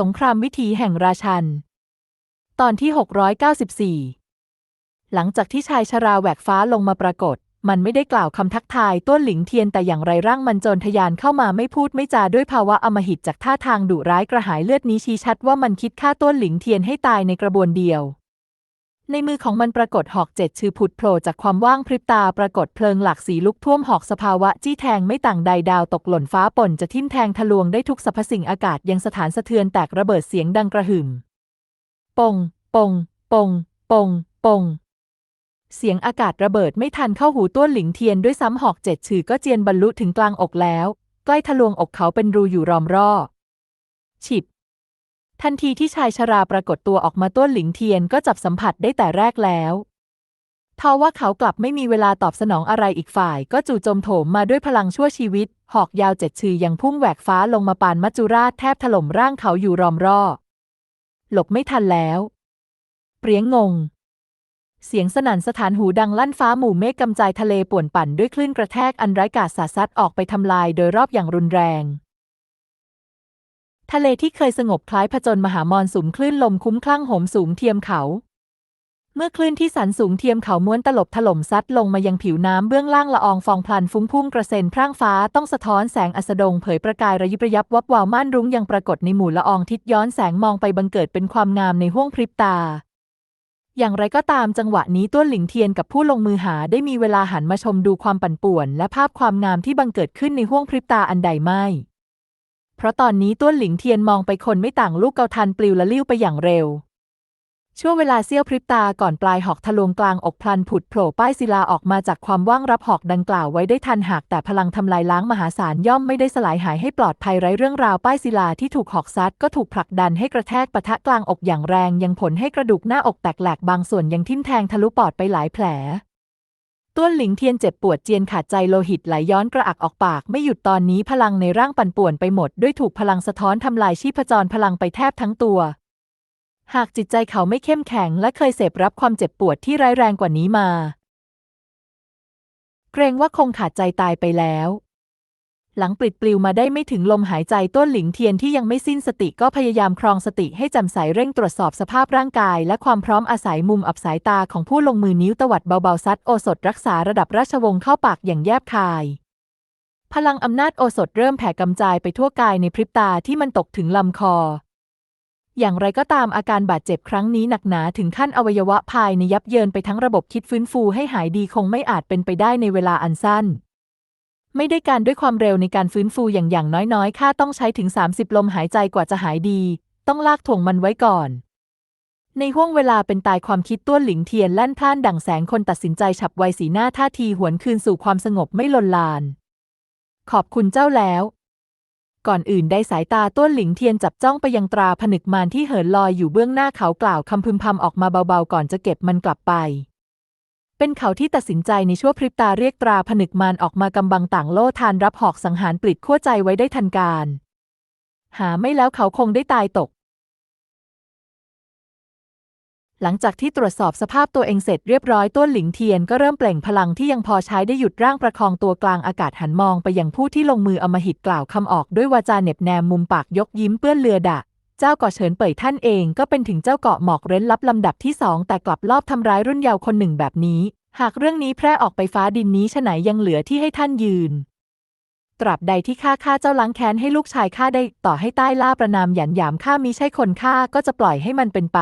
สงครามวิถีแห่งราชัน ตอนที่ 694 หลังจากที่ชายชราแหวกฟ้าลงมาปรากฏ มันไม่ได้กล่าวคำทักทายต้นหลิงเทียนแต่อย่างไรร่างมันโจรทยานเข้ามาไม่พูดไม่จาด้วยภาวะอมหิตจากท่าทางดุร้ายกระหายเลือดนี้ชี้ชัดว่ามันคิดฆ่าต้นหลิงเทียนให้ตายในกระบวนเดียว ในมือของมันปรากฏหอกเจ็ดชื่อผุดโผล่จากความว่างพริบตาปรากฏเพลิงหลากสีลุกท่วมหอกสภาวะจี้แทงไม่ต่างใดดาวตกหล่นฟ้าป่นจะทิ่มแทงทะลวงได้ทุกสรรพสิ่งอากาศยังสถานสะเทือนแตกระเบิดเสียงดังกระหึ่มปง ปง ปง ปง ปง เสียงอากาศระเบิดไม่ทันเข้าหูต้วนหลิงเทียนด้วยซ้ำหอกเจ็ดฉือก็เจียนบรรลุถึงกลางอกแล้ว ใกล้ทะลวงอกเขาเป็นรูอยู่รอมรอ ฉิบ ทันทีที่ชายชราปรากฏตัวออกมาต้วนหลิงเทียนก็จับสัมผัสได้แต่แรกแล้วทว่าเขากลับไม่มีเวลาตอบสนองอะไรอีกฝ่าย ก็จู่โจมโถมมาด้วยพลังชั่วชีวิต หอกยาวเจ็ดชือยังพุ่งแหวกฟ้าลงมาปานมัจจุราชแทบถล่มร่างเขาอยู่รอมรอหลบไม่ทันแล้ว เปรียงงง เสียงสนั่นสถานหูดังลั่นฟ้าหมู่เมฆกำจายทะเลป่วนปั่นด้วยคลื่นกระแทกอันไร้กาศสาดซัดออกไปทำลายโดยรอบอย่างรุนแรง ทะเลที่เคยสงบคล้ายผจญมหามรสุมคลื่นลมคุ้มคลั่งโหมสูงเทียมเขา เมื่อคลื่นที่สันสูงเทียมเขาม้วนตลบถล่มซัดลงมายังผิวน้ำเบื้องล่างละอองฟองพลันฟุ้งพุ่งกระเซ็นพร่างฟ้าต้องสะท้อนแสงอัสดงเผยประกายระยิบระยับวับวาวม่านรุ้งยังปรากฏในหมู่ละอองทิศย้อนแสงมองไปบังเกิดเป็นความงามในห้วงพริบตาอย่างไรก็ตามจังหวะนี้ต้วนหลิงเทียนกับผู้ลงมือหาได้มีเวลาหันมาชมดูความปั่นป่วน และภาพความงามที่บังเกิดขึ้นในห้วงพริบตาอันใดไม่ เพราะตอนนี้ต้วนหลิงเทียนมองไปคนไม่ต่างลูกเกาทันปลิวละลิ้วไปอย่างเร็ว ช่วงเวลาเสี้ยวพริบตาก่อนปลายหอกทะลวงกลางอกพลันผุดโผล่ป้ายศิลาออกมาจากความว่างรับหอกดังกล่าวไว้ได้ทันหากแต่พลังทำลายล้างมหาศาลย่อมไม่ได้สลายหายให้ปลอดภัยไร้เรื่องราวป้ายศิลาที่ถูกหอกซัดก็ถูกผลักดันให้กระแทกปะทะกลางอกอย่างแรงยังผลให้กระดูกหน้าอกแตกแหลกบางส่วนยังทิ่มแทงทะลุปอดไปหลายแผล ต้วนหลิงเทียนเจ็บปวดเจียนขาดใจโลหิตไหลย้อนกระอักออกปากไม่หยุดตอนนี้พลังในร่างปั่นป่วนไปหมด ด้วยถูกพลังสะท้อนทำลายชีพจรพลังไปแทบทั้งตัว หากจิตใจเขาไม่เข้มแข็งและเคยเสพรับความเจ็บปวดที่ร้ายแรงกว่านี้มา เกรงว่าคงขาดใจตายไปแล้ว หลังปลิดปลิวมาได้ไม่ถึงลมหายใจต้นหลิงเทียนที่ยังไม่สิ้นสติก็พยายามครองสติให้จำใสเร่งตรวจสอบสภาพร่างกาย และความพร้อมอาศัยมุมอับสายตาของผู้ลงมือนิ้วตวัดเบาๆซัดโอสถรักษาระดับราชวงศ์เข้าปากอย่างแยบคาย พลังอำนาจโอสถเริ่มแผ่กำจายไปทั่วกายในพริบตาที่มันตกถึงลำคอ อย่างไรก็ตามอาการบาดเจ็บครั้งนี้หนักหนาถึงขั้นอวัยวะภายในยับเยินไปทั้งระบบคิดฟื้นฟูให้หายดีคงไม่อาจเป็นไปได้ในเวลาอันสั้น ไม่ได้การด้วยความเร็วในการฟื้นฟูอย่างอย่างน้อยๆค่าต้องใช้ถึง 30 ลมหายใจกว่าจะหายดี ต้องลากถ่วงมันไว้ก่อน ในห้วงเวลาเป็นตายความคิดต้วนหลิงเทียนแล่นพล่านดั่งแสงคนตัดสินใจฉับไวสีหน้าท่าทีหวนคืนสู่ความสงบไม่ลนลาน ขอบคุณเจ้าแล้ว ก่อนอื่นได้สายตาต้วนหลิงเทียนจับจ้องไปยังตราผนึกมารที่เหินลอยอยู่เบื้องหน้าเขากล่าวคำพึมพำออกมาเบาๆก่อนจะเก็บมันกลับไป เป็นเขาที่ตัดสินใจในชั่วพริบตาเรียกตราผนึกมารออกมากำบังต่างโล่ทานรับหอกสังหารปลิดขั้วใจไว้ได้ทันการ หาไม่แล้วเขาคงได้ตายตก หลังจากที่ตรวจสอบสภาพตัวเองเสร็จเรียบร้อยต้นหลิงเทียนก็เริ่มเปล่งพลังที่ยังพอใช้ได้หยุดร่างประคองตัวกลางอากาศหันมองไปยังผู้ที่ลงมืออมหิตกล่าวคำออกด้วยวาจาเหน็บแนมมุมปากยกยิ้มเปื้อนเลือดะ เจ้าเกาะเฉินเป่ยท่านเองก็เป็นถึงเจ้าเกาะหมอกเร้นลับลำดับที่สองแต่กลับลอบทำร้ายรุ่นเยาว์คนหนึ่งแบบนี้ หากเรื่องนี้แพร่ออกไปฟ้าดินนี้ฉไหนยังเหลือที่ให้ท่านยืน ตราบใดที่ข้าฆ่าเจ้าล้างแค้นให้ลูกชายข้าได้ต่อให้ใต้ล่าประนามหยันหยามข้ามิใช่คนฆ่าก็จะปล่อยให้มันเป็นไป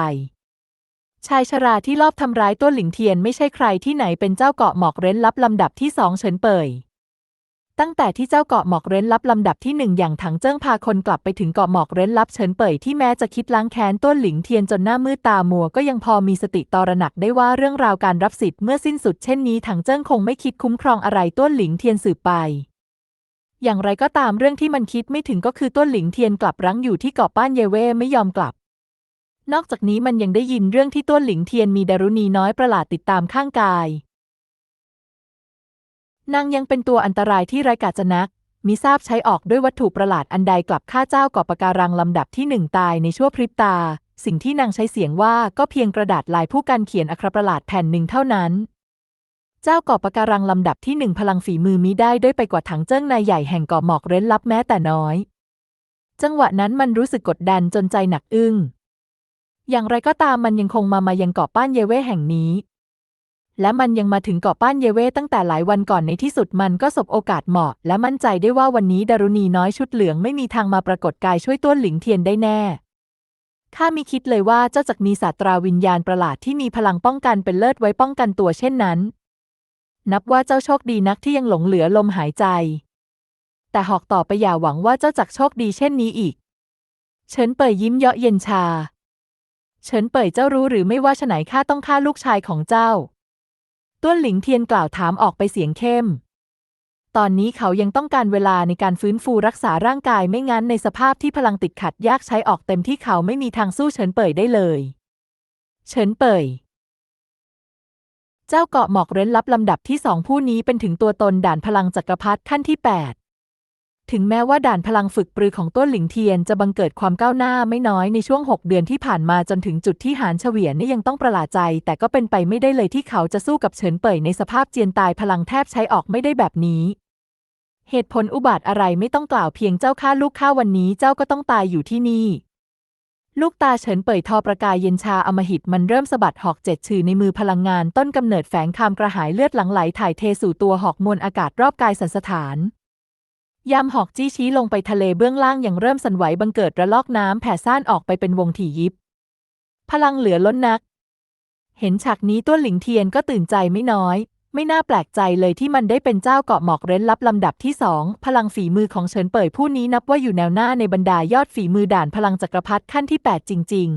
ชายชราที่ลอบทำร้ายต้นหลิงเทียนไม่ใช่ใครที่ไหนเป็นเจ้าเกาะหมอกเร้นลับลำดับที่สองเฉินเป่ย ตั้งแต่ที่เจ้าเกาะหมอกเร้นลับลำดับที่หนึ่งอย่างถังเจิ้งพาคนกลับไปถึงเกาะหมอกเร้นลับเฉินเป่ยที่แม้จะคิดล้างแค้นต้นหลิงเทียนจนหน้ามืดตามัวก็ยังพอมีสติตระหนักได้ว่าเรื่องราวการรับสิทธิ์เมื่อสิ้นสุดเช่นนี้ถังเจิ้งคงไม่คิดคุ้มครองอะไรต้นหลิงเทียนสืบไป อย่างไรก็ตามเรื่องที่มันคิดไม่ถึงก็คือต้นหลิงเทียนกลับรั้งอยู่ที่เกาะป้านเยเว่ไม่ยอมกลับนอกจากนี้มันยังได้ยินเรื่องที่ต้นหลิงเทียนมีดารุณีน้อยประหลาดติดตามข้างกาย นางยังเป็นตัวอันตรายที่ไร้กาจนัก มิทราบใช้ออกด้วยวัตถุประหลาดอันใดกลับฆ่าเจ้าก่อปะการังลำดับที่หนึ่งตายในชั่วพริบตา สิ่งที่นางใช้เสียงว่าก็เพียงกระดาษลายผู้กันเขียนอักขระประหลาดแผ่นหนึ่งเท่านั้น เจ้าก่อปะการังลำดับที่หนึ่งพลังฝีมือมิได้ด้วยไปกว่าถังเจิ้งนายใหญ่แห่งเกาะหมอกเร้นลับแม้แต่น้อย จังหวะนั้นมันรู้สึกกดดันจนใจหนักอึ้งอย่างไรก็ตามมันยังคงมามายังเกาะป้านเยเว่แห่งนี้ และมันยังมาถึงเกาะป้านเยเวตั้งแต่หลายวันก่อนในที่สุดมันก็สบโอกาสเหมาะ และมั่นใจได้ว่าวันนี้ดารุณีน้อยชุดเหลืองไม่มีทางมาปรากฏกายช่วยต้วนหลิงเทียนได้แน่ข้ามิคิดเลยว่าเจ้าจักมีศาสตราวิญญาณประหลาดที่มีพลังป้องกันเป็นเลิศไว้ป้องกันตัวเช่นนั้น นับว่าเจ้าโชคดีนักที่ยังหลงเหลือลมหายใจ แต่หอกต่อไปอย่าหวังว่าเจ้าจักโชคดีเช่นนี้อีก เฉินเป่ยยิ้มเยาะเย็นชา เฉินเป่ยเจ้ารู้หรือไม่ว่าฉไหนข้าต้องฆ่าลูกชายของเจ้า ต้วนหลิงเทียนกล่าวถามออกไปเสียงเข้ม ตอนนี้เขายังต้องการเวลาในการฟื้นฟูรักษาร่างกายไม่งั้นในสภาพที่พลังติดขัดยากใช้ออกเต็มที่เขาไม่มีทางสู้เฉินเป่ยได้เลย เฉินเป่ยเจ้าเกาะหมอกเร้นลับลำดับที่สองผู้นี้เป็นถึงตัวตนด่านพลังจักรพรรดิขั้นที่ 8 ถึงแม้ว่าด่านพลังฝึกปรือของต้นหลิงเทียนจะบังเกิดความก้าวหน้าไม่น้อยในช่วง 6 เดือนที่ผ่านมาจนถึงจุดที่หานเฉวียนนี่ยังต้องประหลาดใจ แต่ก็เป็นไปไม่ได้เลยที่เขาจะสู้กับเฉินเป่ยในสภาพเจียนตายพลังแทบใช้ออกไม่ได้แบบนี้ เหตุผลอุบาทอะไรไม่ต้องกล่าวเพียงเจ้าฆ่าลูกข้าวันนี้เจ้าก็ต้องตายอยู่ที่นี่ ลูกตาเฉินเป่ยทอประกายเย็นชาอมหิตมันเริ่มสะบัดหอกเจ็ดชื่อในมือพลังงานต้นกำเนิดแฝงคามกระหายเลือดหลังไหลถ่ายเทสู่ตัวหอกมวลอากาศรอบกายสันสถาน ยามหอกจี้ชี้ลงไปทะเลเบื้องล่างอยังเริ่มสั่นไหวบังเกิดระลอกน้ำแผ่ซ่านออกไปเป็นวงถี่ยิบ พลังเหลือล้นนัก เห็นฉากนี้ต้วหลิงเทียนก็ตื่นใจไม่น้อย ไม่น่าแปลกใจเลยที่มันได้เป็นเจ้าเกาะหมอกเร้นลับลำดับที่สองพลังฝีมือของเฉินเป่ยผู้นี้นับว่าอยู่แนวหน้าในบรรดายอดฝีมือด่านพลังจักรพรรดิขั้นที่ 8 จริง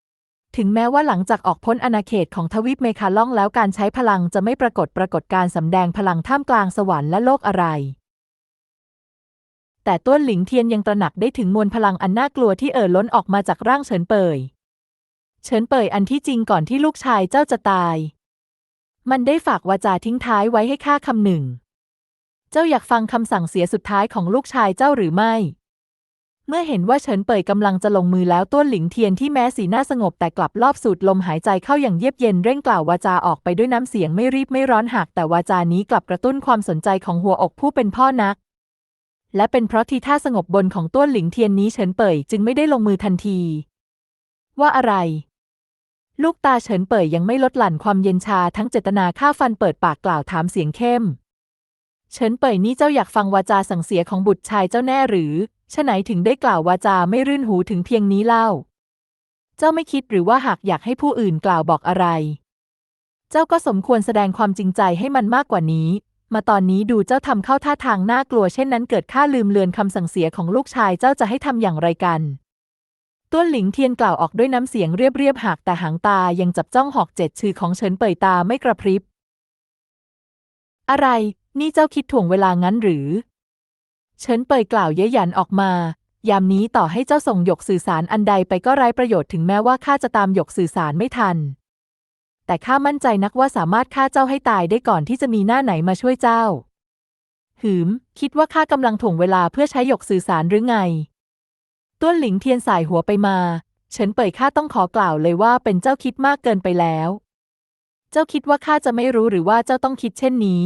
ๆถึงแม้ว่าหลังจากออกพ้นอาณาเขตของทวีปเมคาล่องแล้วการใช้พลังจะไม่ปรากฏปรากฏการสำแดงพลังท่ามกลางสวรรค์และโลกอะไร แต่ต้วนหลิงเทียนยังตระหนักได้ถึงมวลพลังอันน่ากลัวที่เอ่อล้นออกมาจากร่างเฉินเปยเฉินเปยอันที่จริงก่อนที่ลูกชายเจ้าจะตาย มันได้ฝากวาจาทิ้งท้ายไว้ให้ข้าคำหนึ่ง เจ้าอยากฟังคำสั่งเสียสุดท้ายของลูกชายเจ้าหรือไม่ เมื่อเห็นว่าเฉินเปยกำลังจะลงมือแล้วต้วนหลิงเทียนที่แม้สีหน้าสงบแต่กลับรอบสูดลมหายใจเข้าอย่างเยียบเย็นเร่งกล่าววาจาออกไปด้วยน้ำเสียงไม่รีบไม่ร้อนหากแต่วาจานี้กลับกระตุ้นความสนใจของหัวอกผู้เป็นพ่อนัก และเป็นเพราะทีท่าสงบบนของต้วนหลิงเทียนนี้เฉินเป่ยจึงไม่ได้ลงมือทันที ว่าอะไร ลูกตาเฉินเป่ยยังไม่ลดหลั่นความเย็นชาทั้งเจตนาฆ่าฟันเปิดปากกล่าวถามเสียงเข้ม เฉินเป่ยนี่เจ้าอยากฟังวาจาสั่งเสียของบุตรชายเจ้าแน่หรือฉะไหนถึงได้กล่าววาจาไม่รื่นหูถึงเพียงนี้เล่า เจ้าไม่คิดหรือว่าหากอยากให้ผู้อื่นกล่าวบอกอะไร เจ้าก็สมควรแสดงความจริงใจให้มันมากกว่านี้ มาตอนนี้ดูเจ้าทำเข้าท่าทางน่ากลัวเช่นนั้นเกิดข้าลืมเลือนคำสั่งเสียของลูกชายเจ้าจะให้ทำอย่างไรกัน ต้วนหลิงเทียนกล่าวออกด้วยน้ำเสียงเรียบๆหากแต่หางตายังจับจ้องหอกเจ็ดชื่อของเฉินเป่ยตาไม่กระพริบ อะไร นี่เจ้าคิดถ่วงเวลางั้นหรือ เฉินเป่ยกล่าวเย้ยหยันออกมา ยามนี้ต่อให้เจ้าส่งหยกสื่อสารอันใดไปก็ไร้ประโยชน์ถึงแม้ว่าข้าจะตามหยกสื่อสารไม่ทัน แต่ข้ามั่นใจนักว่าสามารถฆ่าเจ้าให้ตายได้ก่อนที่จะมีหน้าไหนมาช่วยเจ้า หืม คิดว่าข้ากำลังถ่วงเวลาเพื่อใช้หยกสื่อสารหรือไง ต้วนหลิงเทียนสายหัวไปมาเฉินเป่ยข้าต้องขอกล่าวเลยว่าเป็นเจ้าคิดมากเกินไปแล้ว เจ้าคิดว่าข้าจะไม่รู้หรือว่าเจ้าต้องคิดเช่นนี้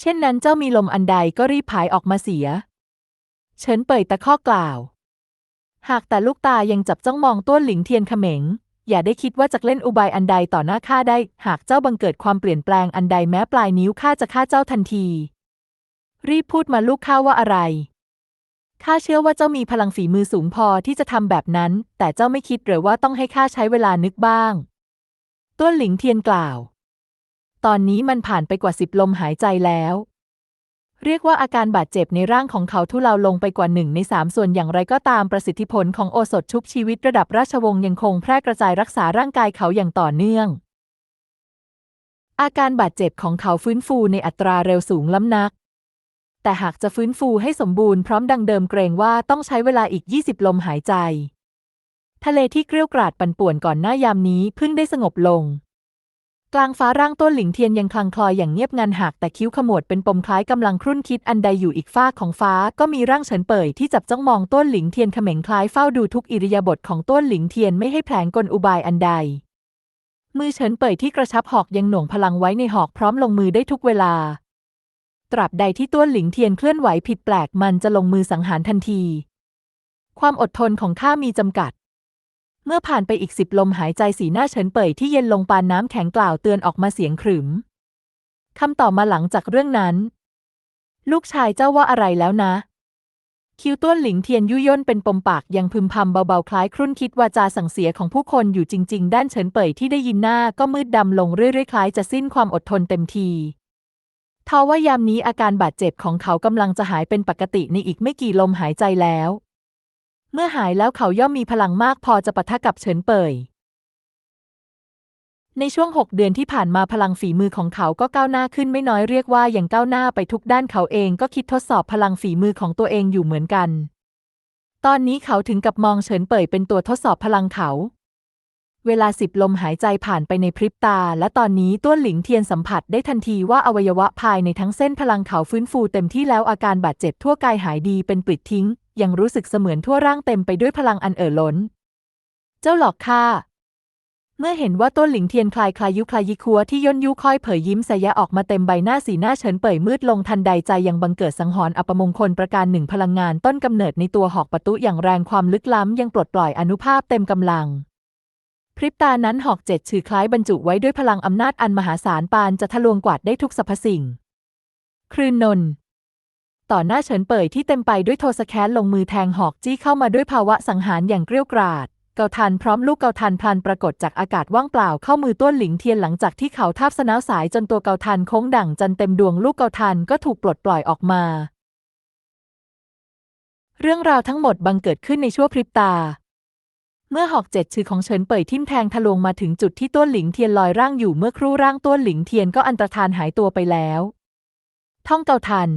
เช่นนั้นเจ้ามีลมอันใดก็รีบผายออกมาเสีย เฉินเป่ยตะข้อกล่าว หากแต่ลูกตายังจับจ้องมองต้วนหลิงเทียนเขม็ง อย่าได้คิดว่าจะเล่นอุบายอันใดต่อหน้าข้าได้ หากเจ้าบังเกิดความเปลี่ยนแปลงอันใดแม้ปลายนิ้วข้าจะฆ่าเจ้าทันที รีบพูดมาลูกข้าว่าอะไรข้าเชื่อว่าเจ้ามีพลังฝีมือสูงพอที่จะทำแบบนั้น แต่เจ้าไม่คิดหรือว่าต้องให้ข้าใช้เวลานึกบ้าง ต้วนหลิงเทียนกล่าว ตอนนี้มันผ่านไปกว่าสิบลมหายใจแล้ว เรียกว่าอาการบาดเจ็บในร่างของเขาทุเลาลงไปกว่าหนึ่งในสามส่วนอย่างไรก็ตามประสิทธิผลของโอสถชุบชีวิตระดับราชวงศ์ยังคงแพร่กระจายรักษาร่างกายเขาอย่างต่อเนื่อง อาการบาดเจ็บของเขาฟื้นฟูในอัตราเร็วสูงล้ำนัก แต่หากจะฟื้นฟูให้สมบูรณ์พร้อมดังเดิมเกรงว่าต้องใช้เวลาอีก 20 ลมหายใจ ทะเลที่เกรี้ยวกราดปั่นป่วนก่อนหน้ายามนี้เพิ่งได้สงบลง กลางฟ้าร่างต้นหลิงเทียนยังคลังคลอยอย่างเงียบงันหักแต่คิ้วขมวดเป็นปมคล้ายกำลังครุ่นคิดอันใดอยู่อีกฝ้าของฟ้าก็มีร่างเฉินเป่ยที่จับจ้องมองต้นหลิงเทียนเขม็งคล้ายเฝ้าดูทุกอิริยาบถของต้นหลิงเทียนไม่ให้แผลงกลอุบายอันใด มือเฉินเป่ยที่กระชับหอกยังหน่วงพลังไว้ในหอกพร้อมลงมือได้ทุกเวลา ตราบใดที่ต้นหลิงเทียนเคลื่อนไหวผิดแปลกมันจะลงมือสังหารทันที ความอดทนของข้ามีจำกัด เมื่อผ่านไปอีกสิบลมหายใจสีหน้าเฉินเป่ยที่เย็นลงปานน้ำแข็งกล่าวเตือนออกมาเสียงขรึมคำต่อมาหลังจากเรื่องนั้น ลูกชายเจ้าว่าอะไรแล้วนะ คิวต้วนหลิงเทียนยุย่นเป็นปมปากยังพึมพำเบาๆ คล้ายครุ่นคิดวาจาสั่งเสียของผู้คนอยู่จริง ๆ ด้านเฉินเป่ยที่ได้ยินหน้าก็มืดดำลงเรื่อยๆคล้ายจะสิ้นความอดทนเต็มทีทว่ายามนี้อาการบาดเจ็บของเขากำลังจะหายเป็นปกติในอีกไม่กี่ลมหายใจแล้ว เมื่อหายแล้วเขาย่อมมีพลังมากพอจะปะทะกับเฉินเป่ย ในช่วงหกเดือนที่ผ่านมาพลังฝีมือของเขาก็ก้าวหน้าขึ้นไม่น้อยเรียกว่าอย่างก้าวหน้าไปทุกด้านเขาเองก็คิดทดสอบพลังฝีมือของตัวเองอยู่เหมือนกัน ตอนนี้เขาถึงกับมองเฉินเป่ยเป็นตัวทดสอบพลังเขา เวลาสิบลมหายใจผ่านไปในพริบตา และตอนนี้ต้วนหลิงเทียนสัมผัสได้ทันทีว่าอวัยวะภายในทั้งเส้นพลังเขาฟื้นฟูเต็มที่แล้วอาการบาดเจ็บทั่วกายหายดีเป็นปลิดทิ้ง ยังรู้สึกเสมือนทั่วร่างเต็มไปด้วยพลังอันเอ่อล้น เจ้าหลอกข้าเมื่อเห็นว่าต้นหลิงเทียนคลายคลายยุคลายยิคัวที่ย่นยุค่อยเผยยิ้มสยะออกมาเต็มใบหน้าสีหน้าเฉินเป่ยมืดลงทันใดใจยังบังเกิดสังหรณ์อัปมงคลประการหนึ่งพลังงานต้นกำเนิดในตัวหอกประตุอย่างแรงความลึกล้ำยังปลดปล่อยอนุภาพเต็มกำลัง พริบตานั้นหอกเจ็ดชื่อคล้ายบรรจุไว้ด้วยพลังอำนาจอันมหาศาลปานจะทะลวงกวาดได้ทุกสรรพสิ่ง ครืนนน ต่อหน้าเฉินเป่ยที่เต็มไปด้วยโทสะแค้นลงมือแทงหอกจี้เข้ามาด้วยภาวะสังหารอย่างเกรี้ยวกราด เกาทันพร้อมลูกเกาทันพลันปรากฏจากอากาศว่างเปล่าเข้ามือต้วนหลิงเทียนหลังจากที่เขาทาบสนาวสายจนตัวเกาทันโค้งดั่งจันเต็มดวงลูกเกาทันก็ถูกปลดปล่อยออกมา เรื่องราวทั้งหมดบังเกิดขึ้นในชั่วพริบตาเมื่อหอกเจ็ดชื่อของเฉินเป่ยทิ่มแทงทะลวงมาถึงจุดที่ต้วนหลิงเทียนลอยร่างอยู่เมื่อครู่ร่างต้วนหลิงเทียนก็อันตรธานหายตัวไปแล้ว ท่องเกาทัน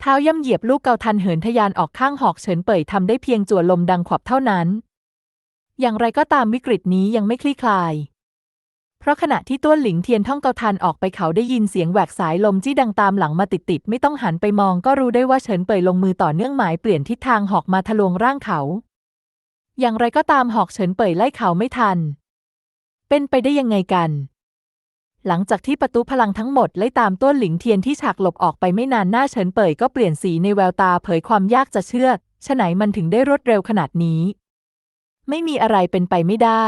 เท้าย่ำเหยียบลูกเกาทันเหินทะยานออกข้างหอกเฉินเป่ยทำได้เพียงจั่วลมดังขวับเท่านั้น อย่างไรก็ตามวิกฤตนี้ยังไม่คลี่คลาย เพราะขณะที่ต้วนหลิงเทียนท่องเกาทันออกไปเขาได้ยินเสียงแหวกสายลมจี้ดังตามหลังมาติดๆไม่ต้องหันไปมองก็รู้ได้ว่าเฉินเป่ยลงมือต่อเนื่องหมายเปลี่ยนทิศทางหอกมาทะลวงร่างเขา อย่างไรก็ตามหอกเฉินเป่ยไล่เขาไม่ทัน เป็นไปได้ยังไงกัน หลังจากที่ประตูพลังทั้งหมดไล่ตามต้นหลิงเทียนที่ฉากหลบออกไปไม่นานหน้าเฉินเป่ยก็เปลี่ยนสีในแววตาเผยความยากจะเชื่อฉะไหนมันถึงได้รวดเร็วขนาดนี้ ไม่มีอะไรเป็นไปไม่ได้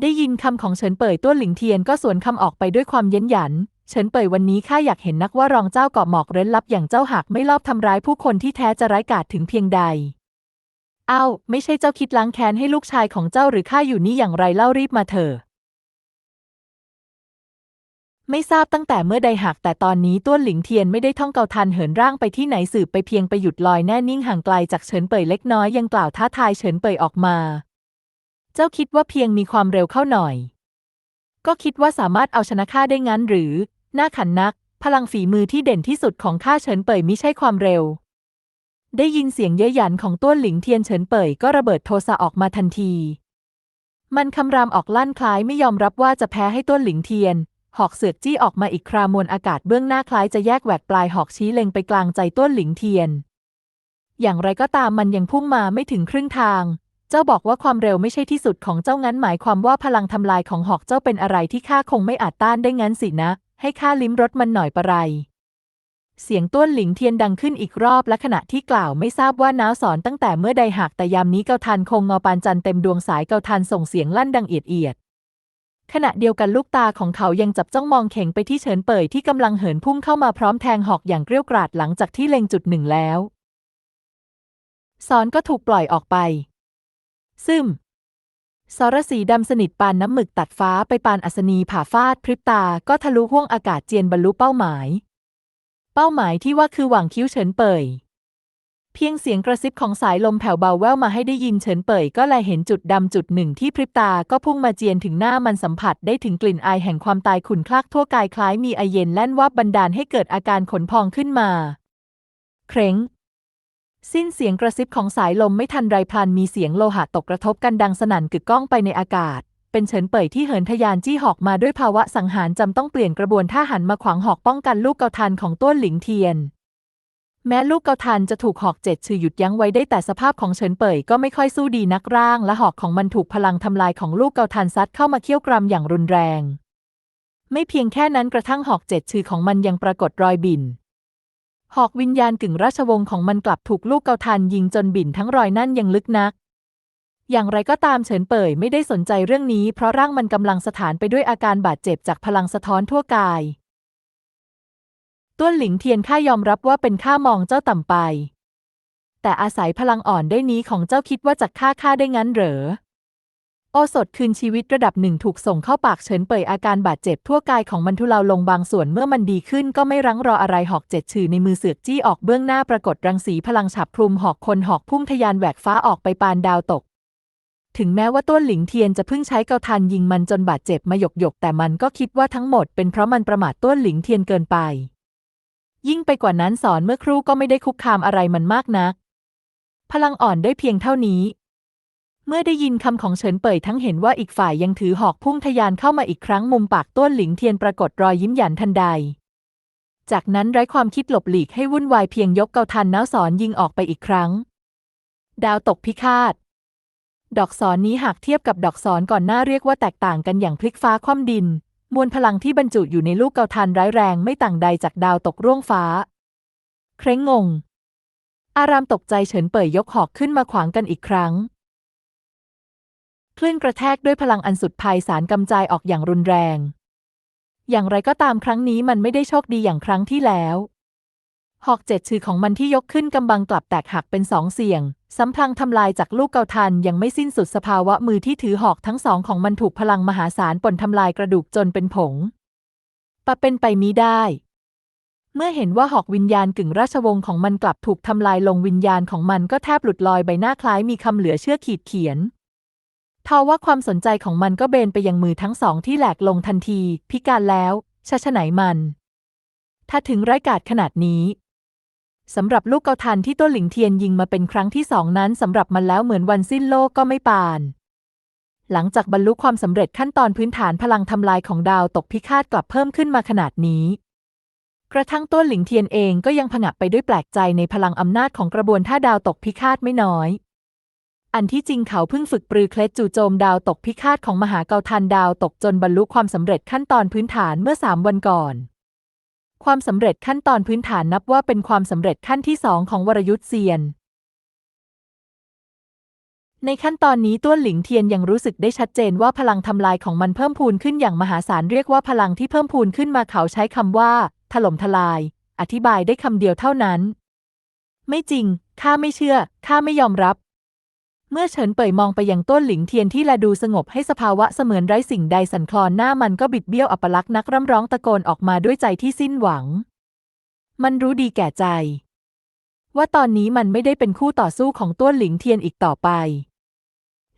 ได้ยินคำของเฉินเป่ยต้นหลิงเทียนก็สวนคำออกไปด้วยความเย็นหยัน เฉินเป่ยวันนี้ข้าอยากเห็นนักว่ารองเจ้าเกาะหมอกเร้นลับอย่างเจ้าหากไม่ลอบทำร้ายผู้คนที่แท้จะร้ายกาจถึงเพียงใดเอ้าไม่ใช่เจ้าคิดล้างแค้นให้ลูกชายของเจ้าหรือข้าอยู่นี่อย่างไรเล่ารีบมาเถอะ ไม่ทราบตั้งแต่เมื่อใดหากแต่ตอนนี้ต้วนหลิงเทียนไม่ได้ท่องเกาทันเหินร่างไปที่ไหนสืบไปเพียงไปหยุดลอยแน่นิ่งห่างไกลจากเฉินเป่ยเล็กน้อยยังกล่าวท้าทายเฉินเป่ยออกมา เจ้าคิดว่าเพียงมีความเร็วเข้าหน่อย ก็คิดว่าสามารถเอาชนะข้าได้งั้นหรือ หน้าขันนัก พลังฝีมือที่เด่นที่สุดของข้าเฉินเป่ยมิใช่ความเร็ว ได้ยินเสียงเย้ยหยันของต้วนหลิงเทียนเฉินเป่ยก็ระเบิดโทสะออกมาทันที มันคำรามออกลั่นคล้ายไม่ยอมรับว่าจะแพ้ให้ต้วนหลิงเทียน หอกเสือกจี้ออกมาอีกครามวลอากาศเบื้องหน้าคล้ายจะแยกแหวกปลายหอกชี้เล็งไปกลางใจต้วนหลิงเทียน อย่างไรก็ตามมันยังพุ่งมาไม่ถึงครึ่งทาง เจ้าบอกว่าความเร็วไม่ใช่ที่สุดของเจ้างั้นหมายความว่าพลังทำลายของหอกเจ้าเป็นอะไรที่ข้าคงไม่อาจต้านได้งั้นสินะ ให้ข้าลิ้มรสมันหน่อยปะไรเสียงต้วนหลิงเทียนดังขึ้นอีกรอบและขณะที่กล่าวไม่ทราบว่าน้าวสอนตั้งแต่เมื่อใดหากแต่ยามนี้เกาทันคงงอปานจันเต็มดวงสายเกาทันส่งเสียงลั่นดังเอียดเอียด ขณะเดียวกันลูกตาของเขายังจับจ้องมองเข่งไปที่เฉินเป่ยที่กำลังเหินพุ่งเข้ามาพร้อมแทงหอกอย่างเกรี้ยวกราดหลังจากที่เล็งจุดหนึ่งแล้วสอนก็ถูกปล่อยออกไป ซึมสรสีดำสนิทปานน้ำหมึกตัดฟ้าไปปานอัศนีผ่าฟาดพริบตาก็ทะลุห้วงอากาศเจียนบรรลุเป้าหมาย เป้าหมายที่ว่าคือหว่างคิ้วเฉินเป่ย เพียงเสียงกระซิบของสายลมแผ่วเบาแว่วมาให้ได้ยินเฉินเป่ยก็แลเห็นจุดดำจุดหนึ่งที่พริบตาก็พุ่งมาเจียนถึงหน้ามันสัมผัสได้ถึงกลิ่นอายแห่งความตายขุ่นคลากทั่วกายคล้ายมีไอเย็นแล่นวับบันดาลให้เกิดอาการขนพองขึ้นมา เคร้งสิ้นเสียงกระซิบของสายลมไม่ทันไรพลันมีเสียงโลหะตกกระทบกันดังสนั่นกึกก้องไปในอากาศ เป็นเฉินเป่ยที่เหินทะยานจี้หอกมาด้วยภาวะสังหารจำต้องเปลี่ยนกระบวนท่าหันมาขวางหอกป้องกันลูกเกาทันของต้วนหลิงเทียน แม้ลูกเกาทันจะถูกหอกเจ็ดชื่อหยุดยั้งไว้ได้แต่สภาพของเฉินเป่ยก็ไม่ค่อยสู้ดีนักร่าง และหอกของมันถูกพลังทำลายของลูกเกาทันซัดเข้ามาเคี่ยวกรำอย่างรุนแรง ไม่เพียงแค่นั้นกระทั่งหอกเจ็ดชื่อของมันยังปรากฏรอยบิน หอกวิญญาณกึ่งราชวงศ์ของมันกลับถูกลูกเกาทันยิงจนบินทั้งรอยนั่นยังลึกนัก อย่างไรก็ตามเฉินเป่ยไม่ได้สนใจเรื่องนี้ เพราะร่างมันกำลังสถานไปด้วยอาการบาดเจ็บจากพลังสะท้อนทั่วกาย ต้วนหลิงเทียนข้ายอมรับว่าเป็นข้ามองเจ้าต่ำไป แต่อาศัยพลังอ่อนได้นี้ของเจ้าคิดว่าจะฆ่าข้าได้งั้นเหรอ โอสถคืนชีวิตระดับหนึ่งถูกส่งเข้าปากเฉินเป่ยอาการบาดเจ็บทั่วกายของมันทุเลาลงบางส่วนเมื่อมันดีขึ้นก็ไม่รั้งรออะไรหอกเจ็ดฉือในมือเสือกจี้ออกเบื้องหน้าปรากฏรังสีพลังฉับพลุมหอกคนหอกพุ่งทะยานแหวกฟ้าออกไปปานดาวตกถึงแม้ว่าต้นหลิงเทียนจะเพิ่งใช้เกาทันยิงมันจนบาดเจ็บมาหยกหยกแต่มันก็คิดว่าทั้งหมดเป็นเพราะมันประมาทต้นหลิงเทียนเกินไป ยิ่งไปกว่านั้นสอนเมื่อครู่ก็ไม่ได้คุกคามอะไรมันมากนัก พลังอ่อนได้เพียงเท่านี้ เมื่อได้ยินคำของเฉินเป่ยทั้งเห็นว่าอีกฝ่ายยังถือหอกพุ่งทะยานเข้ามาอีกครั้งมุมปากต้นหลิงเทียนปรากฏรอยยิ้มหยันทันใด จากนั้นไร้ความคิดหลบหลีกให้วุ่นวายเพียงยกเกาทันน้าสอนยิงออกไปอีกครั้ง ดาวตกพิฆาต ดอกสอนนี้หากเทียบกับดอกสอนก่อนหน้าเรียกว่าแตกต่างกันอย่างพลิกฟ้าคว่ำดิน มวลพลังที่บรรจุอยู่ในลูกเกาทานร้ายแรงไม่ต่างใดจากดาวตกร่วงฟ้า เคร้งงง อารามตกใจเฉินเป่ยยกหอกขึ้นมาขวางกันอีกครั้ง คลื่นกระแทกด้วยพลังอันสุดภัยสารกำจายออกอย่างรุนแรง อย่างไรก็ตามครั้งนี้มันไม่ได้โชคดีอย่างครั้งที่แล้ว หอกเจ็ดชื่อของมันที่ยกขึ้นกำบังกลับแตกหักเป็นสองเสี่ยงซ้ำพลังทำลายจากลูกเกาทันยังไม่สิ้นสุดสภาวะมือที่ถือหอกทั้งสองของมันถูกพลังมหาศาลป่นทำลายกระดูกจนเป็นผงปะเป็นไปมิได้ เมื่อเห็นว่าหอกวิญญาณกึ่งราชวงศ์ของมันกลับถูกทำลายลงวิญญาณของมันก็แทบหลุดลอยใบหน้าคล้ายมีคำเหลือเชื่อขีดเขียนทว่าความสนใจของมันก็เบนไปยังมือทั้งสองที่แหลกลงทันที พิการแล้วชะชะไหนมัน ถ้าถึงไร้กาจขนาดนี้ สำหรับลูกเกาทันที่ต้นหลิงเทียนยิงมาเป็นครั้งที่สองนั้นสำหรับมันแล้วเหมือนวันสิ้นโลกก็ไม่ปาน หลังจากบรรลุความสำเร็จขั้นตอนพื้นฐานพลังทำลายของดาวตกพิฆาตกลับเพิ่มขึ้นมาขนาดนี้ กระทั่งต้นหลิงเทียนเองก็ยังผงะไปด้วยแปลกใจในพลังอำนาจของกระบวนท่าดาวตกพิฆาตไม่น้อย อันที่จริงเขาเพิ่งฝึกปรือเคล็ดจู่โจมดาวตกพิฆาตของมหาเกาทันดาวตกจนบรรลุความสำเร็จขั้นตอนพื้นฐานเมื่อสามวันก่อน ความสำเร็จขั้นตอนพื้นฐานนับว่าเป็นความสำเร็จขั้นที่สองของวรยุทธ์เซียน ในขั้นตอนนี้ต้วนหลิงเทียนยังรู้สึกได้ชัดเจนว่าพลังทำลายของมันเพิ่มพูนขึ้นอย่างมหาศาลเรียกว่าพลังที่เพิ่มพูนขึ้นมาเขาใช้คำว่า ถล่มทลาย อธิบายได้คำเดียวเท่านั้น ไม่จริงข้าไม่เชื่อข้าไม่ยอมรับ เมื่อเฉินเป่ยมองไปยังต้นหลิงเทียนที่แลดูสงบให้สภาวะเสมือนไร้สิ่งใดสั่นคลอนหน้ามันก็บิดเบี้ยวอัปลักษณ์นักร่ำร้องตะโกนออกมาด้วยใจที่สิ้นหวัง มันรู้ดีแก่ใจ ว่าตอนนี้มันไม่ได้เป็นคู่ต่อสู้ของต้นหลิงเทียนอีกต่อไป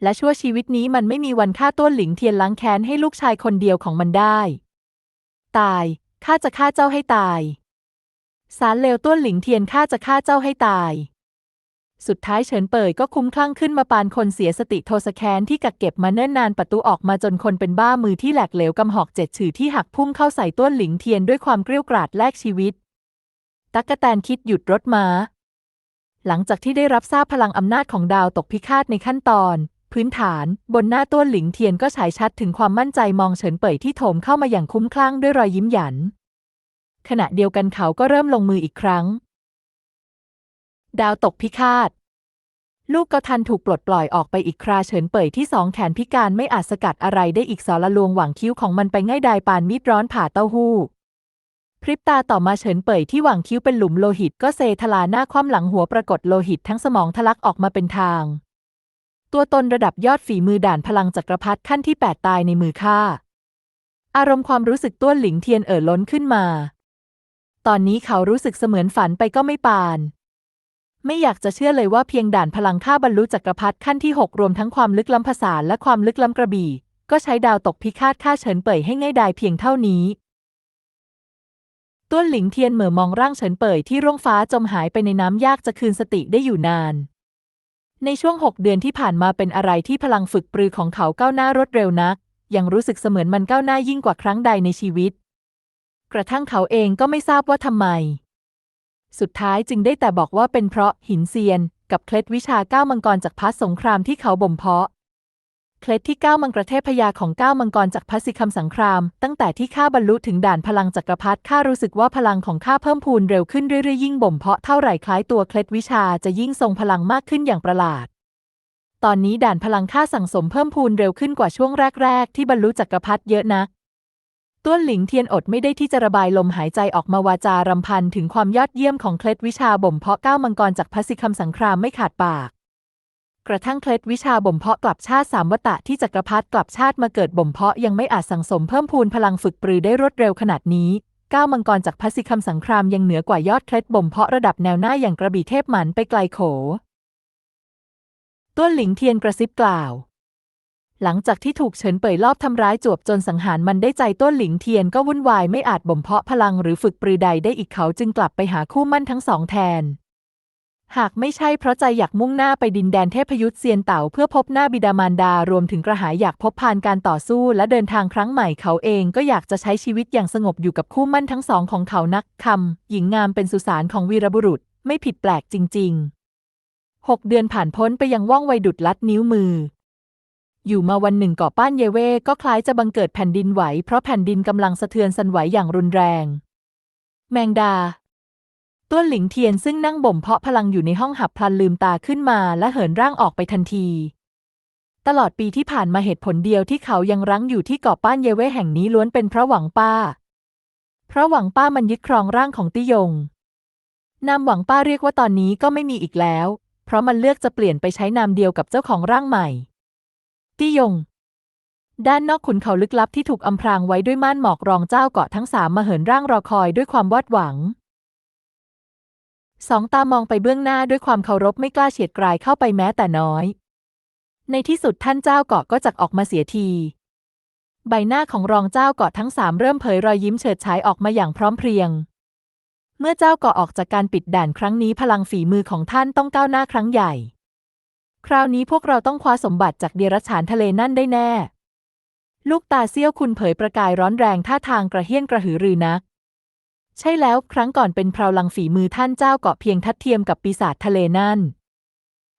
และชั่วชีวิตนี้มันไม่มีวันฆ่าต้นหลิงเทียนล้างแค้นให้ลูกชายคนเดียวของมันได้ ตายข้าจะฆ่าเจ้าให้ตายสารเลวต้นหลิงเทียนข้าจะฆ่าเจ้าให้ตาย สุดท้ายเฉินเป่ยก็คุ้มคลั่งขึ้นมาปานคนเสียสติโทสแคนที่กักเก็บมาเนิ่นนานประตูออกมาจนคนเป็นบ้ามือที่แหลกเหลวกำหอกเจ็ดฉือที่หักพุ่งเข้าใส่ต้นหลิงเทียนด้วยความเกรี้ยวกราดแลกชีวิต ตั๊กแตนคิดหยุดรถม้า หลังจากที่ได้รับทราบพลังอำนาจของดาวตกพิฆาตในขั้นตอน พื้นฐาน บนหน้าต้นหลิงเทียนก็ฉายชัดถึงความมั่นใจมองเฉินเป่ยที่โถมเข้ามาอย่างคุ้มคลั่งด้วยรอยยิ้มหยัน ขณะเดียวกันเขาก็เริ่มลงมืออีกครั้ง ดาวตกพิฆาต ลูกกระทันถูกปลดปล่อยออกไปอีกคราเฉินเป่ยที่สองแขนพิการไม่อาจสกัดอะไรได้อีกสอละลวงหวังคิ้วของมันไปง่ายดายปานมีดร้อนผ่าเต้าหู้ พริบตาต่อมาเฉินเป่ยที่หว่างคิ้วเป็นหลุมโลหิตก็เซทลาหน้าคว่ำหลังหัวปรากฏโลหิตทั้งสมองทะลักออกมาเป็นทาง ตัวตนระดับยอดฝีมือด่านพลังจักรพรรดิขั้นที่แปดตายในมือข้าอารมณ์ความรู้สึกต้วนหลิงเทียนเอ่อล้นขึ้นมา ตอนนี้เขารู้สึกเสมือนฝันไปก็ไม่ปาน ไม่อยากจะเชื่อเลยว่าเพียงด่านพลังข้าบรรลุจักรพรรดิขั้นที่หกรวมทั้งความลึกล้ำภาษาและความลึกล้ำกระบี่ ก็ใช้ดาวตกพิฆาตฆ่าเฉินเป่ยให้ง่ายดายเพียงเท่านี้ต้วนหลิงเทียนเหม่อมองร่างเฉินเป่ยที่ร่วงฟ้าจมหายไปในน้ำยากจะคืนสติได้อยู่นาน ในช่วงหกเดือนที่ผ่านมาเป็นอะไรที่พลังฝึกปรือของเขาก้าวหน้ารวดเร็วนัก ยังรู้สึกเสมือนมันก้าวหน้ายิ่งกว่าครั้งใดในชีวิต กระทั่งเขาเองก็ไม่ทราบว่าทำไม สุดท้ายจึงได้แต่บอกว่าเป็นเพราะหินเซียน กับเคล็ดวิชาก้าวมังกรจากพัสสงครามที่เขาบ่มเพาะ เคล็ดที่ก้ามังกรเทพยาของก้ามังกรจากพัสิคำสังคราม ตั้งแต่ที่ข้าบรรลุถึงด่านพลังจักรพรรดิข้ารู้สึกว่าพลังของข้าเพิ่มพูนเร็วขึ้นเรื่อยๆยิ่งบ่มเพาะเท่าไหร่คล้ายตัวเคล็ดวิชาจะยิ่งทรงพลังมากขึ้นอย่างประหลาดตอนนี้ด่านพลังข้าสั่งสมเพิ่มพูนเร็วขึ้นกว่าช่วงแรก ๆ ที่บรรลุจักรพรรดิเยอะนะ ต้วนหลิงเทียนอดไม่ได้ที่จะระบายลมหายใจออกมาวาจารำพันถึงความยอดเยี่ยมของเคล็ดวิชาบ่มเพาะก้ามังกรจากพัสิคำสังครามไม่ขาดปาก กระทั่งเคล็ดวิชาบ่มเพาะกลับชาติสามวตะที่จักรพรรดิกลับชาติมาเกิดบ่มเพาะยังไม่อาจสังสมเพิ่มพูนพลังฝึกปรือได้รวดเร็วขนาดนี้ก้าวมังกรจากพัสิคำสังครามยังเหนือกว่ายอดเคล็ดบ่มเพาะระดับแนวหน้าอย่างกระบี่เทพหมันไปไกลโขต้วนหลิงเทียนกระซิบกล่าว หลังจากที่ถูกเฉินเป่ยลอบทำร้ายจวบจนสังหารมันได้ใจต้นหลิงเทียนก็วุ่นวายไม่อาจบ่มเพาะพลังหรือฝึกปรือใดได้อีกเขาจึงกลับไปหาคู่มั่นทั้งสองแทน หากไม่ใช่เพราะใจอยากมุ่งหน้าไปดินแดนเทพยุทธเซียนเต่าเพื่อพบหน้าบิดามารดารวมถึงกระหายอยากพบพานการต่อสู้และเดินทางครั้งใหม่เขาเองก็อยากจะใช้ชีวิตอย่างสงบอยู่กับคู่มั่นทั้งสองของเขานักคำหญิงงามเป็นสุสานของวีรบุรุษ ไม่ผิดแปลกจริงๆหกเดือนผ่านพ้นไปยังว่องไวดุดลัดนิ้วมือ อยู่มาวันหนึ่งเก่อป้านเยเว่ก็คล้ายจะบังเกิดแผ่นดินไหว เพราะแผ่นดินกำลังสะเทือนสั่นไหวอย่างรุนแรง แมงดาต้วนหลิงเทียนซึ่งนั่งบ่มเพาะพลังอยู่ในห้องหับพลันลืมตาขึ้นมาและเหินร่างออกไปทันที ตลอดปีที่ผ่านมาเหตุผลเดียวที่เขายังรั้งอยู่ที่เกาะป้านเยเว่แห่งนี้ล้วนเป็นเพราะหวังป้า เพราะหวังป้ามันยึดครองร่างของติยง นามหวังป้าเรียกว่าตอนนี้ก็ไม่มีอีกแล้ว เพราะมันเลือกจะเปลี่ยนไปใช้นามเดียวกับเจ้าของร่างใหม่ ติยง ด้านนอกขุนเขาลึกลับที่ถูกอำพรางไว้ด้วยม่านหมอกรองเจ้าเกาะทั้งสามมาเหินร่างรอคอยด้วยความวาดหวัง สองตามองไปเบื้องหน้าด้วยความเคารพไม่กล้าเฉียดกรายเข้าไปแม้แต่น้อย ในที่สุดท่านเจ้าเกาะก็จักออกมาเสียที ใบหน้าของรองเจ้าเกาะทั้งสามเริ่มเผยรอยยิ้มเฉิดฉายออกมาอย่างพร้อมเพรียง เมื่อเจ้าเกาะออกจากการปิดด่านครั้งนี้พลังฝีมือของท่านต้องก้าวหน้าครั้งใหญ่ คราวนี้พวกเราต้องคว้าสมบัติจากเดรัจฉานทะเลนั่นได้แน่ ลูกตาเซี่ยวคุณเผยประกายร้อนแรงท่าทางกระเฮี้ยนกระหือรือนัก ใช่แล้วครั้งก่อนเป็นพราวลังฝีมือท่านเจ้าเกาะเพียงทัดเทียมกับปีศาจทะเลนั่น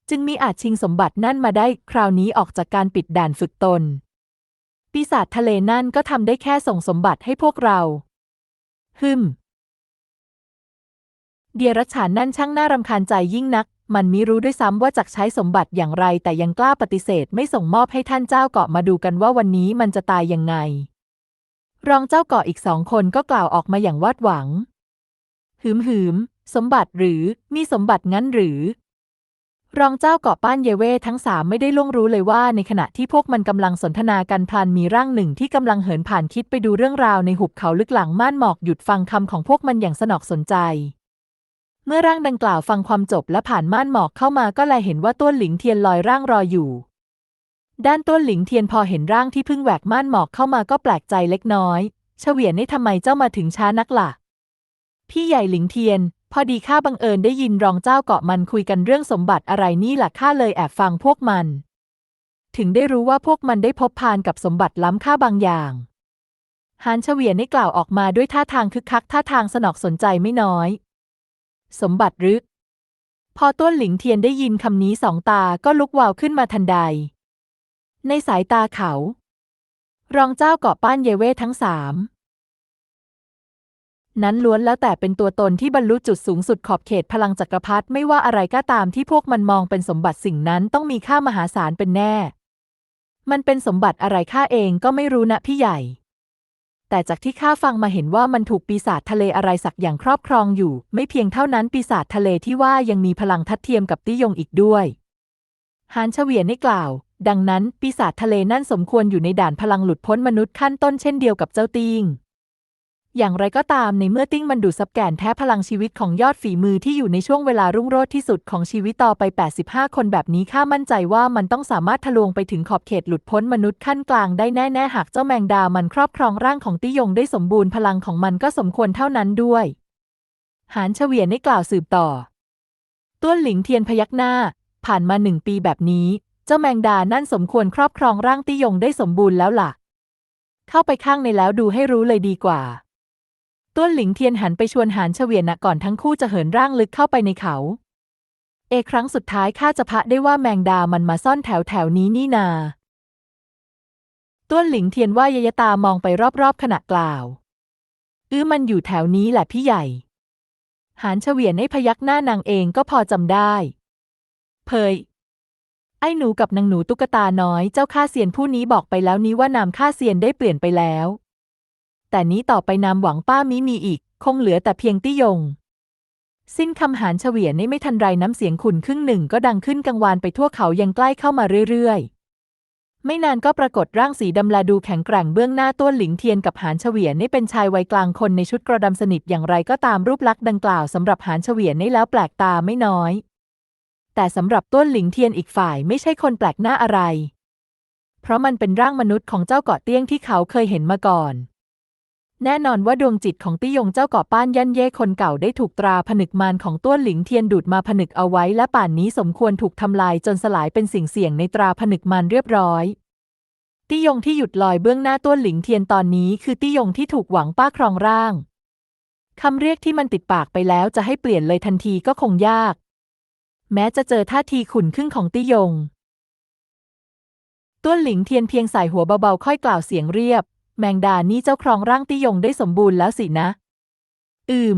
จึงมีอาจชิงสมบัตินั่นมาได้ คราวนี้ออกจากการปิดด่านฝึกตน ปีศาจทะเลนั่นก็ทำได้แค่ส่งสมบัติให้พวกเรา ฮึมเดียรัชฉานนั่นช่างน่ารำคาญใจยิ่งนัก มันมิรู้ด้วยซ้ำว่าจักใช้สมบัติอย่างไร แต่ยังกล้าปฏิเสธไม่ส่งมอบให้ท่านเจ้าเกาะมาดูกันว่าวันนี้มันจะตายยังไง รองเจ้าเกาะอีกสองคนก็กล่าวออกมาอย่างวาดหวัง หืมหืม สมบัติหรือมีสมบัติงั้นหรือ รองเจ้าเกาะป้านเยเวทั้งสามไม่ได้ล่วงรู้เลยว่า ในขณะที่พวกมันกำลังสนทนากันพลันมีร่างหนึ่งที่กำลังเหินผ่านคิดไปดูเรื่องราวในหุบเขาลึกหลังม่านหมอกหยุดฟังคำของพวกมันอย่างสนอกสนใจ เมื่อร่างดังกล่าวฟังความจบและผ่านม่านหมอกเข้ามาก็แลเห็นว่าต้วนหลิงเทียนลอยร่างรออยู่ ด้านต้วนหลิงเทียนพอเห็นร่างที่เพิ่งแหวกม่านหมอกเข้ามาก็แปลกใจเล็กน้อยเฉวียนนี่ทำไมเจ้ามาถึงช้านักล่ะ พี่ใหญ่หลิงเทียน พอดีข้าบังเอิญได้ยินรองเจ้าเกาะมันคุยกันเรื่องสมบัติอะไรนี่ล่ะข้าเลยแอบฟังพวกมัน ถึงได้รู้ว่าพวกมันได้พบพานกับสมบัติล้ำค่าบางอย่างฮานเฉวียนได้กล่าวออกมาด้วยท่าทางคึกคักท่าทางสนอกสนใจไม่น้อย สมบัติรือพอต้นหลิงเทียนได้ยินคำนี้สองตาก็ลุกวาวขึ้นมาทันใด ในสายตาเขา รองเจ้าเกาะป้านเยเว่ทั้งสามนั้นล้วนแล้วแต่เป็นตัวตนที่บรรลุจุดสูงสุดขอบเขตพลังจักรพรรดิไม่ว่าอะไรก็ตามที่พวกมันมองเป็นสมบัติสิ่งนั้นต้องมีค่ามหาศาลเป็นแน่ มันเป็นสมบัติอะไรข้าเองก็ไม่รู้นะพี่ใหญ่ แต่จากที่ข้าฟังมาเห็นว่ามันถูกปีศาจทะเลอะไรสักอย่างครอบครองอยู่ ไม่เพียงเท่านั้นปีศาจทะเลที่ว่ายังมีพลังทัดเทียมกับตี้ยงอีกด้วยฮานเฉวียนได้กล่าว ดังนั้นปีศาจทะเลนั่นสมควรอยู่ในด่านพลังหลุดพ้นมนุษย์ขั้นต้นเช่นเดียวกับเจ้าติง อย่างไรก็ตามในเมื่อติ้งมันดูดซับแกนแท้พลังชีวิตของยอดฝีมือที่อยู่ในช่วงเวลารุ่งโรจน์ที่สุดของชีวิตต่อไป 85 คนแบบนี้ข้ามั่นใจว่ามันต้องสามารถทะลวงไปถึงขอบเขตหลุดพ้นมนุษย์ขั้นกลางได้แน่ๆหากเจ้าแมงดามันครอบครองร่างของติยงได้สมบูรณ์พลังของมันก็สมควรเท่านั้นด้วย หานเฉวียนได้กล่าวสืบต่อ ต้วนหลิงเทียนพยักหน้า ผ่านมาหนึ่งปีแบบนี้ เจ้าแมงดานั่นสมควรครอบครองร่างติยงได้สมบูรณ์แล้วล่ะ เข้าไปข้างในแล้วดูให้รู้เลยดีกว่า ต้วนหลิงเทียนหันไปชวนหานเฉวียนนะก่อนทั้งคู่จะเหินร่างลึกเข้าไปในเขา เอครั้งสุดท้ายข้าจะพะได้ว่าแมงดามันมาซ่อนแถวแถวนี้นี่นา ต้วนหลิงเทียนว่ายยตามองไปรอบๆขณะกล่าว อื้อมันอยู่แถวนี้แหละพี่ใหญ่ หานเฉวียนให้พยักหน้านางเองก็พอจำได้ เพยไอ้หนูกับนางหนูตุ๊กตาน้อยเจ้าข้าเซียนผู้นี้บอกไปแล้วนี้ว่านามข้าเซียนได้เปลี่ยนไปแล้ว แต่นี้ต่อไปนามหวังป้ามิมีอีก คงเหลือแต่เพียงตี้ยง สิ้นคำหานเฉวียนนี่ไม่ทันไรน้ำเสียงขุนครึ่งหนึ่งก็ดังขึ้นกังวานไปทั่วเขายังใกล้เข้ามาเรื่อยๆ ไม่นานก็ปรากฏร่างสีดำแลดูแข็งแกร่งเบื้องหน้าต้วนหลิงเทียนกับหานเฉวียนนี่เป็นชายวัยกลางคนในชุดกระดำสนิทอย่างไรก็ตามรูปลักษณ์ดังกล่าวสำหรับหานเฉวียนนี่แล้วแปลกตาไม่น้อย แต่สำหรับต้วนหลิงเทียนอีกฝ่ายไม่ใช่คนแปลกหน้าอะไร เพราะมันเป็นร่างมนุษย์ของเจ้าเกาะเตี้ยงที่เขาเคยเห็นมาก่อน แน่นอนว่าดวงจิตของตี้ยงเจ้าเกาะป้านยันเย่คนเก่าได้ถูกตราผนึกมารของต้วนหลิงเทียนดูดมาผนึกเอาไว้ และป่านนี้สมควรถูกทำลายจนสลายเป็นสิ่งเสี่ยงในตราผนึกมารเรียบร้อยตี้ยงที่หยุดลอยเบื้องหน้าต้วนหลิงเทียนตอนนี้คือตี้ยงที่ถูกหวังป้าครองร่างคำเรียกที่มันติดปากไปแล้วจะให้เปลี่ยนเลยทันทีก็คงยาก แม้จะเจอท่าทีขุ่นขึ้นของตี้ยง ต้วนหลิงเทียนเพียงสายหัวเบาๆค่อยกล่าวเสียงเรียบ แมงดานี่เจ้าครองร่างตี้ยงได้สมบูรณ์แล้วสินะ อืม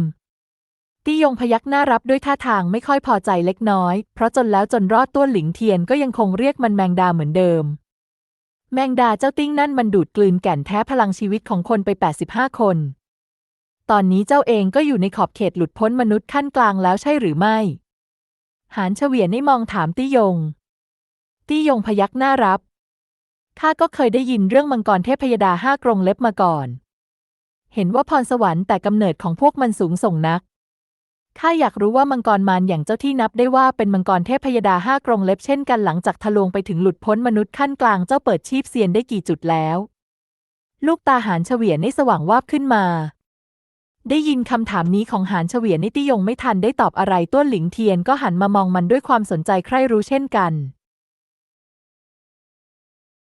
ตี้ยงพยักหน้ารับด้วยท่าทางไม่ค่อยพอใจเล็กน้อย เพราะจนแล้วจนรอดต้วหลิงเทียนก็ยังคงเรียกมันแมงดาเหมือนเดิม แมงดาเจ้าติ้งนั่นมันดูดกลืนแก่นแท้พลังชีวิตของคนไป 85 คน ตอนนี้เจ้าเองก็อยู่ในขอบเขตหลุดพ้นมนุษย์ขั้นกลางแล้วใช่หรือไม่ หานเฉวียนได้มองถามตี้ยง ตี้ยงพยักหน้ารับ ข้าก็เคยได้ยินเรื่องมังกรเทพยดาห้ากรงเล็บมาก่อน เห็นว่าพรสวรรค์แต่กำเนิดของพวกมันสูงส่งนัก ข้าอยากรู้ว่ามังกรมารอย่างเจ้าที่นับได้ว่าเป็นมังกรเทพยดาห้ากรงเล็บเช่นกันหลังจากทะลวงไปถึงหลุดพ้นมนุษย์ขั้นกลางเจ้าเปิดชีพเซียนได้กี่จุดแล้ว ลูกตาหานเฉวียนได้สว่างวาบขึ้นมา ได้ยินคำถามนี้ของหานเฉวียนนิติยงไม่ทันได้ตอบอะไรต้วนหลิงเทียนก็หันมามองมันด้วยความสนใจใคร่รู้เช่นกัน